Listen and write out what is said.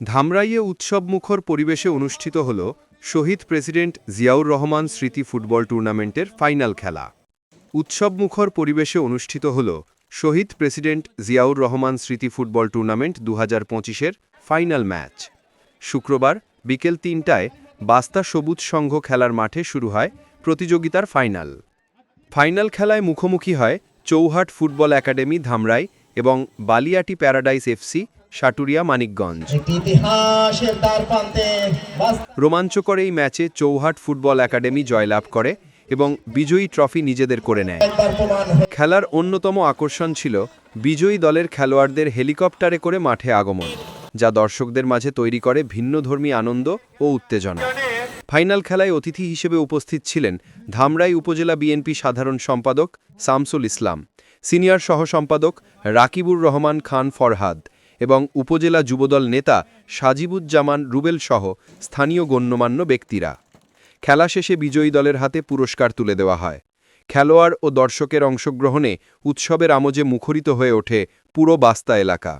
ধামরাইয়ে উৎসবমুখর পরিবেশে অনুষ্ঠিত হল শহীদ প্রেসিডেন্ট জিয়াউর রহমান স্মৃতি ফুটবল টুর্নামেন্টের ফাইনাল খেলা। উৎসবমুখর পরিবেশে অনুষ্ঠিত হল শহীদ প্রেসিডেন্ট জিয়াউর রহমান স্মৃতি ফুটবল টুর্নামেন্ট দু হাজার ফাইনাল ম্যাচ। শুক্রবার বিকেল তিনটায় বাস্তা সবুজ সংঘ খেলার মাঠে শুরু হয় প্রতিযোগিতার ফাইনাল। ফাইনাল খেলায় মুখোমুখি হয় চৌহাট ফুটবল একাডেমি ধামরাই এবং বালিয়াটি প্যারাডাইস এফসি সাটুরিয়া মানিকগঞ্জ। রোমাঞ্চকর এই ম্যাচে চৌহাট ফুটবল একাডেমি জয়লাভ করে এবং বিজয়ী ট্রফি নিজেদের করে নেয়। খেলার অন্যতম আকর্ষণ ছিল বিজয়ী দলের খেলোয়াড়দের হেলিকপ্টারে করে মাঠে আগমন যা দর্শকদের মাঝে তৈরি করে ভিন্নধর্মী আনন্দ ও উত্তেজনা। ফাইনাল খেলায় অতিথি হিসেবে উপস্থিত ছিলেন ধামরাই উপজেলা বিএনপি সাধারণ সম্পাদক শামসুল ইসলাম সিনিয়র সহ সম্পাদক রাকিবুর রহমান খান ফরহাদ এবং উপজেলা যুবদল নেতা সাজিবুজ্জামান রুবেলসহ স্থানীয় গণ্যমান্য ব্যক্তিরা। খেলা শেষে বিজয়ী দলের হাতে পুরস্কার তুলে দেওয়া হয়। খেলোয়াড় ও দর্শকের অংশগ্রহণে উৎসবের আমোজে মুখরিত হয়ে ওঠে পুরো বাস্তা এলাকা।